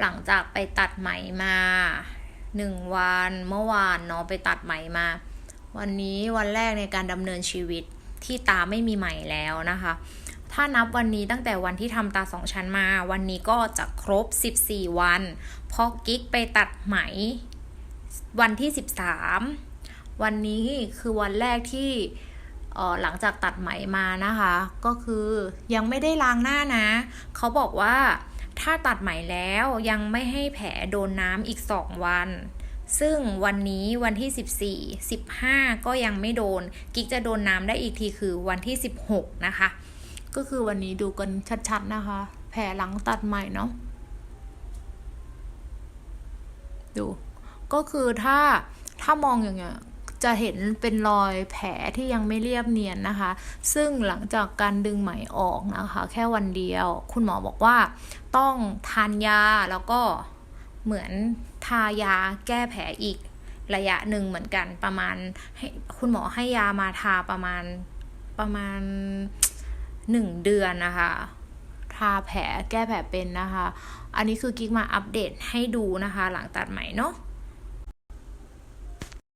หลังจากไปตัดไหมมาหนึ่งวันเมื่อวานเนาะไปตัดไหมมา วันนี้วันแรกในการดำเนินชีวิตที่ตาไม่มีไหมแล้วนะคะ ถ้านับวันนี้ตั้งแต่วันที่ทำตาสองชั้นมา วันนี้ก็จะครบ 14 วัน เพราะกิ๊กไปตัดไหม วันที่ 13 วันนี้คือวันแรกที่หลังจากตัดไหมมานะคะ ก็คือยังไม่ได้ล้างหน้านะ เขาบอกว่า ถ้าตัดไหมแล้วยังไม่ให้แผลโดนน้ำอีก 2 วัน ซึ่งวันนี้วันที่ 14 15 ก็ยังไม่โดน กิ๊กจะโดนน้ำได้อีกทีคือวันที่ 16 นะคะ ก็คือวันนี้ดูกันชัดๆนะคะ แผลหลังตัดใหม่เนาะดู ก็คือถ้าถ้ามองอย่างเงี้ย จะเห็นเป็นรอยแผลที่ยังไม่เรียบเนียนนะคะ ซึ่งหลังจากการดึงไหมออกนะคะ แค่วันเดียว คุณหมอบอกว่า ต้องทานยาแล้วก็เหมือนทายาแก้แผลอีกระยะหนึ่งเหมือนกันประมาณให้คุณหมอให้ยามาทาประมาณประมาณหนึ่งเดือนนะคะ ทาแผลแก้แผลเป็นนะคะ อันนี้คือกิ๊กมาอัปเดตให้ดูนะคะ หลังตัดไหมเนาะ